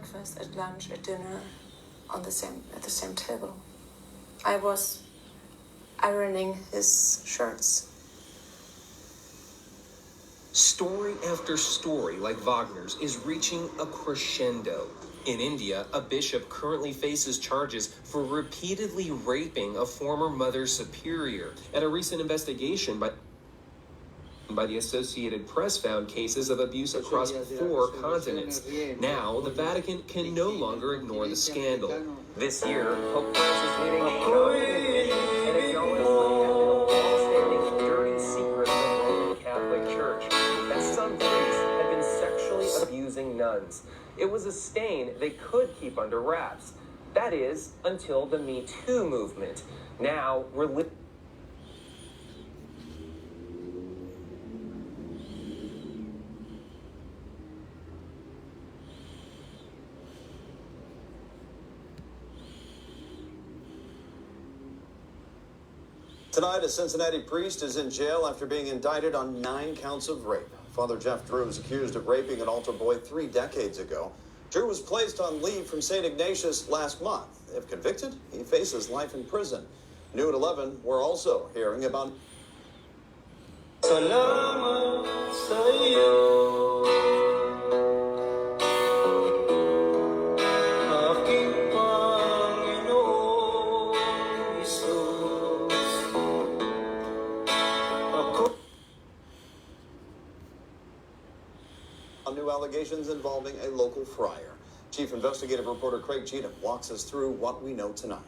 breakfast, at lunch, at dinner, on the same at the same table. I was ironing his shirts. Story after story, like Wagner's, is reaching a crescendo. In India, a bishop currently faces charges for repeatedly raping a former mother superior. At a recent investigation by by the Associated Press found cases of abuse across four continents. Now, the Vatican can no longer ignore the scandal. This year, Pope Francis leading a and acknowledged what had been a long-standing dirty secret of the Roman Catholic Church that some priests had been sexually abusing nuns. It was a stain they could keep under wraps. That is, until the Me Too movement. Now, we're. religion. Tonight, a Cincinnati priest is in jail after being indicted on nine counts of rape. Father Jeff Drew is accused of raping an altar boy three decades ago. Drew was placed on leave from St. Ignatius last month. If convicted, he faces life in prison. New at 11, we're also hearing about new allegations involving a local friar. Chief investigative reporter Craig Cheatham walks us through what we know tonight.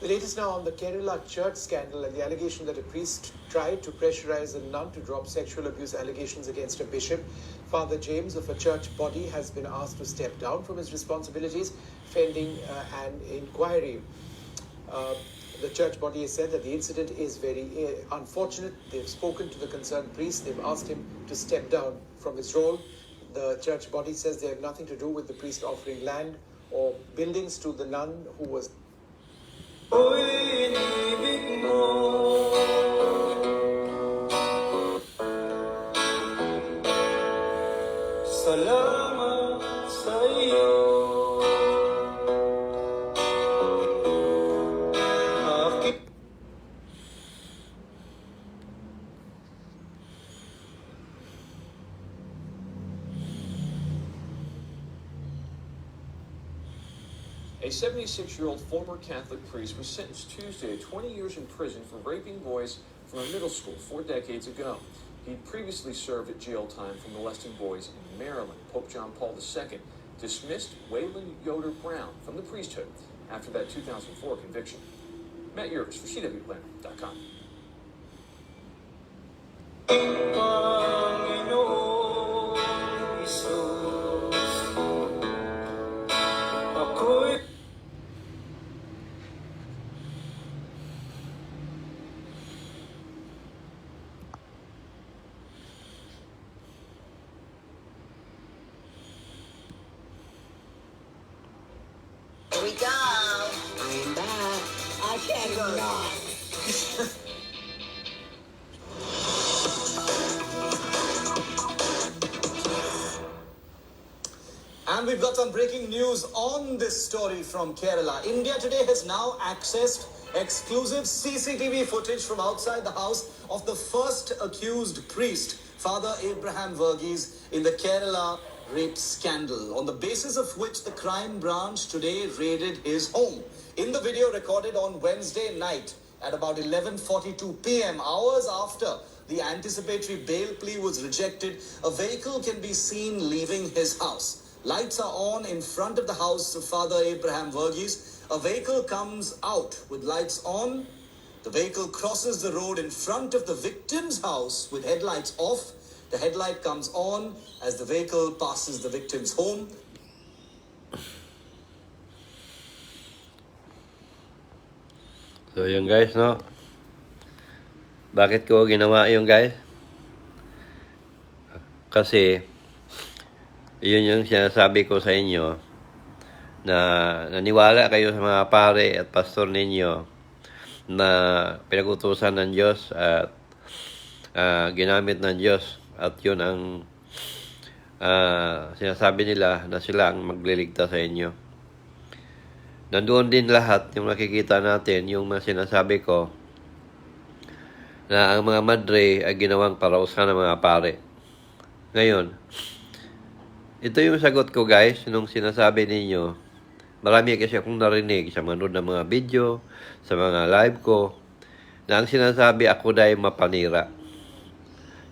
The latest now on the Kerala church scandal and the allegation that a priest tried to pressurize a nun to drop sexual abuse allegations against a bishop. Father James of a church body has been asked to step down from his responsibilities, pending uh, an inquiry. Uh, the church body has said that the incident is very uh, unfortunate. They've spoken to the concerned priest. They've asked him to step down from his role. The church body says they have nothing to do with the priest offering land or buildings to the nun who was A 76 year old former Catholic priest was sentenced Tuesday to 20 years in prison for raping boys from a middle school four decades ago. He'd previously served at jail time for molesting boys in Maryland. Pope John Paul II dismissed Wayland Yoder Brown from the priesthood after that 2004 conviction. Matt Yerkes for CWPlanet.com. And we've got some breaking news on this story from Kerala. India today has now accessed exclusive CCTV footage from outside the house of the first accused priest, Father Abraham Verghese, in the Kerala rape scandal, on the basis of which the crime branch today raided his home. In the video recorded on Wednesday night at about 11:42 p.m., hours after the anticipatory bail plea was rejected, a vehicle can be seen leaving his house. Lights are on in front of the house of Father Abraham Verghese. A vehicle comes out with lights on. The vehicle crosses the road in front of the victim's house with headlights off. The headlight comes on as the vehicle passes the victim's home. So yun guys, no? Bakit ko ginawa yun guys? Kasi, yun yung sinasabi ko sa inyo na naniwala kayo sa mga pare at pastor ninyo na pinagutusan ng Diyos at ah, ginamit ng Diyos at yun ang ah, sinasabi nila na sila ang magliligtas sa inyo. Nandoon din lahat yung nakikita natin, yung mga sinasabi ko, na ang mga madre ay ginawang parausan ng mga pare. Ngayon, ito yung sagot ko guys, nung sinasabi ninyo, marami kasi akong narinig sa manood ng mga video, sa mga live ko, na ang sinasabi ako dahil mapanira.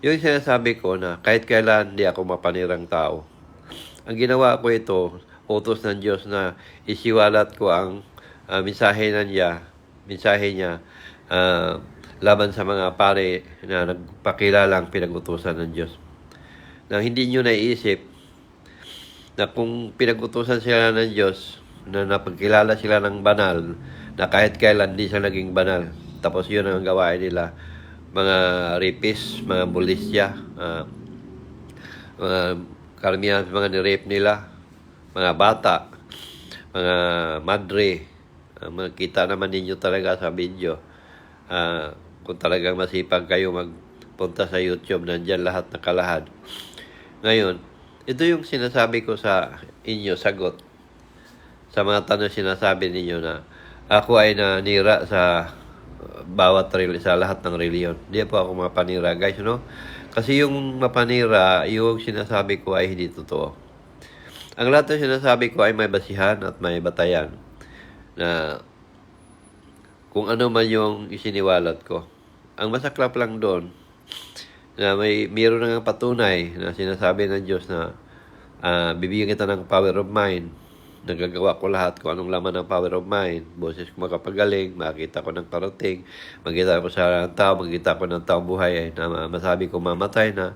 Yung sinasabi ko na kahit kailan di ako mapanirang tao. Ang ginawa ko ito, utos ng Diyos na isiwalat ko ang ah, mensahe na niya, mensahe niya ah, laban sa mga pare na nagpakilalang pinag-utusan ng Diyos. Na hindi nyo naiisip na kung pinag-utusan sila ng Diyos, na napagkilala sila ng banal, na kahit kailan di sila naging banal. Tapos yun ang gawain nila. Mga rapist, mga bulisya, ah, mga karamihan mga nirape nila, mga bata, mga madre, uh, makita naman ninyo talaga sa video. Ah, kung talagang masipag kayo magpunta sa YouTube, nandyan lahat nakalahad. Ngayon, ito yung sinasabi ko sa inyo, sagot. Sa mga tanong sinasabi ninyo na ako ay nanira sa uh, bawat rel- sa lahat ng reliyon. Hindi po ako mapanira, guys, no? Kasi yung mapanira, yung sinasabi ko ay hindi totoo. Ang lahat ng sinasabi ko ay may basihan at may batayan na kung ano man yung isiniwalat ko. Ang masaklap lang doon, na may mayroon nga patunay na sinasabi ng Diyos na ah, bibigyan kita ng power of mind. Nagagawa ko lahat kung anong laman ng power of mind. Boses ko makapagaling, makita ko ng parating, makita ko sa tao, makita ko ng taong buhay ay na masabi ko mamatay na.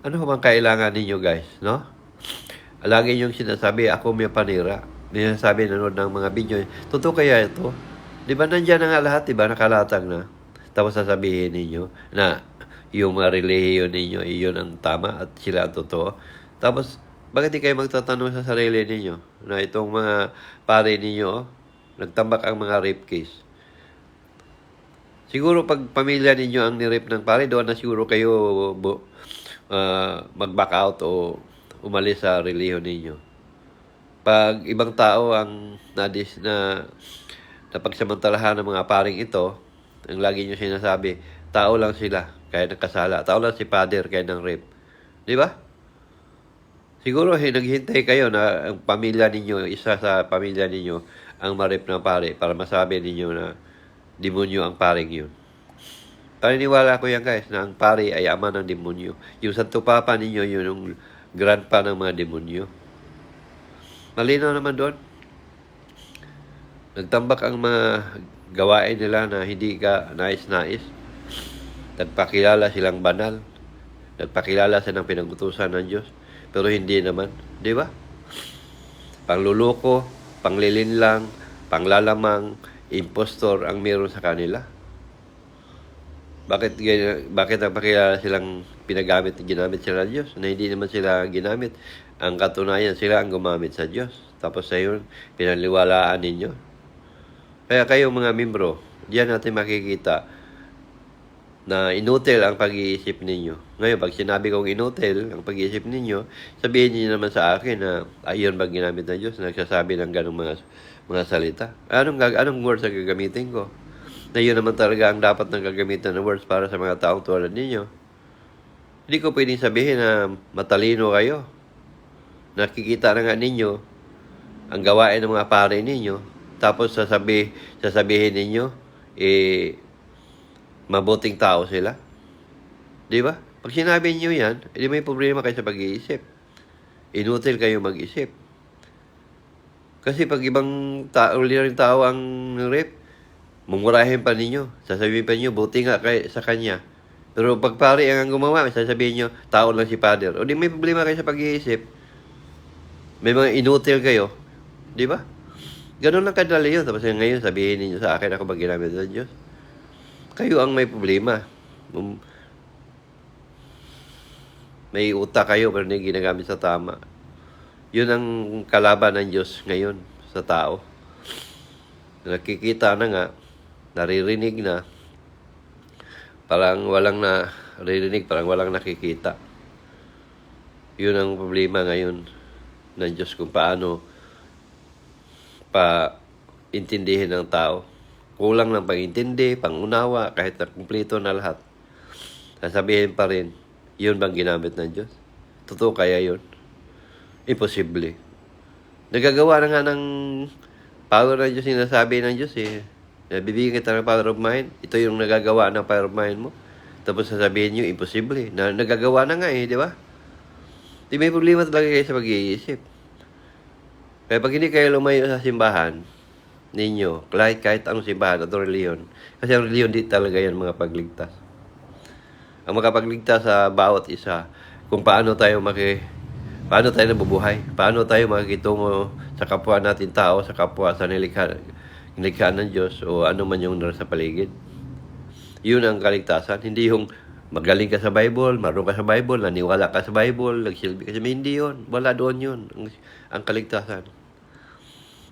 Ano bang kailangan ninyo guys, no? Lagi yung sinasabi, ako may panira. May sinasabi nanood ng mga video. Totoo kaya ito? Di ba nandyan na nga lahat, di ba? Nakalatag na. Tapos sasabihin ninyo na yung mga relihiyon ninyo, iyon ang tama at sila ang totoo. Tapos, bakit di kayo magtatanong sa sarili ninyo na itong mga pare ninyo, oh, nagtambak ang mga rape case. Siguro pag pamilya ninyo ang nirape ng pare, doon na siguro kayo ah, mag-back out o umalis sa relihiyon ninyo. Pag ibang tao ang nadis na napagsamantalahan ng mga paring ito, ang lagi nyo sinasabi, tao lang sila, kaya nagkasala. Tao lang si father, kaya ng rape. Di ba? Siguro eh, naghintay kayo na ang pamilya ninyo, isa sa pamilya ninyo, ang marip na pare para masabi ninyo na demonyo ang paring yun. Paniniwala ko yan guys, na ang pare ay ama ng demonyo. Yung santo papa ninyo, yun yung grandpa ng mga demonyo. Malinaw naman doon. Nagtambak ang mga gawain nila na hindi ka nais-nais. Nagpakilala silang banal. Nagpakilala silang pinag-utusan ng Diyos. Pero hindi naman. Di ba? Pangluloko, panglilinlang, panglalamang, impostor ang meron sa kanila. Bakit bakit nagpakilala silang pinagamit ginamit sila Diyos na hindi naman sila ginamit ang katunayan sila ang gumamit sa Diyos tapos sa yun pinaliwalaan ninyo kaya kayo mga membro diyan natin makikita na inutil ang pag-iisip ninyo. Ngayon, pag sinabi kong inutil ang pag-iisip ninyo, sabihin niyo naman sa akin na ayun ba ginamit ng Diyos? Nagsasabi ng ganong mga, mga salita. Anong, anong words ang gagamitin ko? Na yun naman talaga ang dapat nang gagamitan ng words para sa mga taong tulad ninyo. Hindi ko pwedeng sabihin na matalino kayo. Nakikita na nga ninyo ang gawain ng mga pare ninyo. Tapos sasabi, sasabihin ninyo, eh, mabuting tao sila. Di ba? Pag sinabi niyo yan, edi may problema kayo sa pag-iisip. Inutil kayo mag-isip. Kasi pag ibang tao, rin tao ang rape, mumurahin pa ninyo. Sasabihin pa ninyo, buti nga kay, sa kanya. Pero pag pare ang gumawa, sasabihin niyo, tao lang si father. O di may problema kayo sa pag-iisip. May mga inutil kayo. Di ba? Ganun lang kadali yun. Tapos ngayon sabihin ninyo sa akin ako ba ginamit ng Diyos? Kayo ang may problema. May utak kayo pero hindi ginagamit sa tama. Yun ang kalaban ng Diyos ngayon sa tao. Nakikita na nga, naririnig na, parang walang naririnig, parang walang nakikita. Yun ang problema ngayon ng Diyos kung paano pa intindihin ng tao. Kulang ng pag-intindi, pangunawa, kahit na kumpleto na lahat. Sasabihin pa rin, yun bang ginamit ng Diyos? Totoo kaya yun? Imposible. Nagagawa na nga ng power ng Diyos, sinasabi ng Diyos eh. Nabibigyan kita ng power of mind. Ito yung nagagawa ng power of mind mo. Tapos sasabihin nyo, imposible. Na, nagagawa na nga eh, di ba? Di may problema talaga kayo sa pag-iisip. Kaya pag hindi kayo lumayo sa simbahan ninyo, kahit, kahit anong simbahan at reliyon, kasi ang reliyon di talaga yan mga pagligtas. Ang makapagligtas sa bawat isa, kung paano tayo maki, paano tayo nabubuhay, paano tayo makikitungo sa kapwa natin tao, sa kapwa sa nilikha, nilikha ng Diyos, o ano man yung nasa paligid. Yun ang kaligtasan. Hindi yung magaling ka sa Bible, marunong ka sa Bible, naniwala ka sa Bible, nagsilbi ka sa hindi yun. Wala doon yun, ang, ang kaligtasan.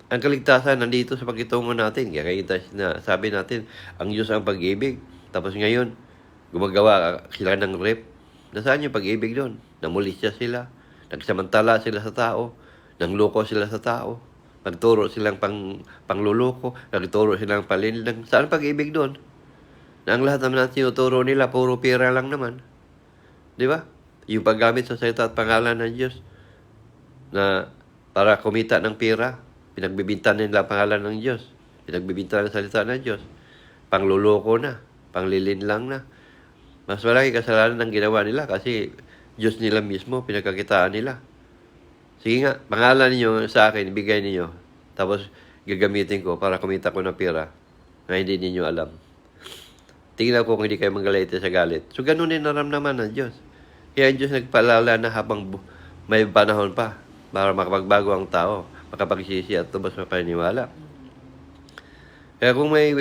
Ang kaligtasan nandito sa pagkitungo natin. Kaya kita na sabi natin, ang Diyos ang pag-ibig. Tapos ngayon, gumagawa sila ng rape. Nasaan yung pag-ibig doon? Namulisya sila. Nagsamantala sila sa tao. Nangloko sila sa tao. Nagturo silang pang, pangluloko. Nagturo silang palinlang. Saan ang pag-ibig doon? Na ang lahat naman natin tinuturo nila, puro pera lang naman. Di ba? Yung paggamit sa salita at pangalan ng Diyos na para kumita ng pera, pinagbibintan nila ang pangalan ng Diyos. Pinagbibintan ang salita ng Diyos. Pangluloko na. Panglilin lang na. Mas malaki kasalanan ng ginawa nila kasi Diyos nila mismo, pinagkakitaan nila. Sige nga, pangalan niyo sa akin, bigay niyo. Tapos gagamitin ko para kumita ko ng pera na hindi ninyo alam. Tingnan ko kung hindi kayo manggalite sa galit. So, ganun din naramdaman ng Diyos. Kaya ang Diyos nagpalala na habang may panahon pa para makapagbago ang tao, makapagsisi at tubos sa paniniwala. Kaya kung may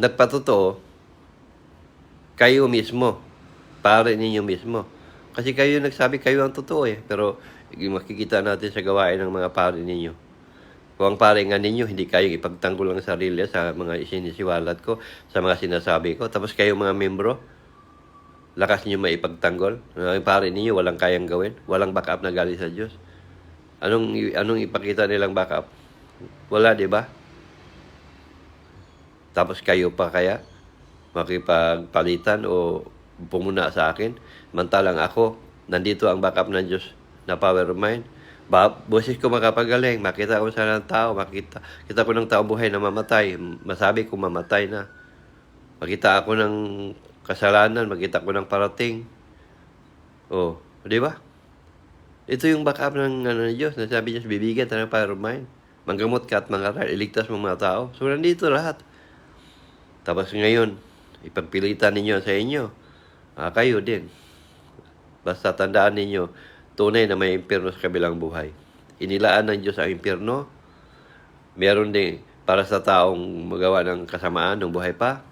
nagpatotoo, kayo mismo, pare ninyo mismo. Kasi kayo nagsabi kayo ang totoo eh. Pero makikita natin sa gawain ng mga pare ninyo. Kung ang pare nga ninyo, hindi kayong ipagtanggol ang sarili sa mga isinisiwalat ko, sa mga sinasabi ko. Tapos kayo mga membro, lakas niyo maipagtanggol. Ang pare ninyo, walang kayang gawin. Walang backup na galing sa Diyos. Anong, anong ipakita nilang backup? Wala, di ba? Tapos kayo pa kaya makipagpalitan o pumuna sa akin. Mantalang ako, nandito ang backup ng Diyos na power of mind. Ba, boses ko makapagaling, makita ko sa ng tao, makita kita ko ng tao buhay na mamatay, masabi ko mamatay na. Makita ako ng kasalanan, makita ko ng parating. Oh, di ba? Ito yung backup ng ano ng Diyos. Nasabi niya, bibigyan tayo ng power of mind. Manggamot ka at mangaral, iligtas mo mga tao. So, nandito lahat. Tapos ngayon, ipagpilitan ninyo sa inyo. Ah, kayo din. Basta tandaan ninyo, tunay na may impyerno sa kabilang buhay. Inilaan ng Diyos ang impyerno. Meron din para sa taong magawa ng kasamaan ng buhay pa.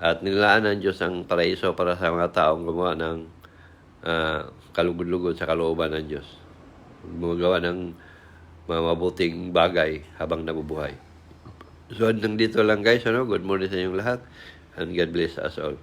At nilaan ng Diyos ang paraiso para sa mga taong gumawa ng ah, kalugod-lugod sa kalooban ng Diyos. Gumagawa ng mga mabuting bagay habang nabubuhay. So, hanggang dito lang guys. Ano? Good morning sa inyong lahat. And God bless us all.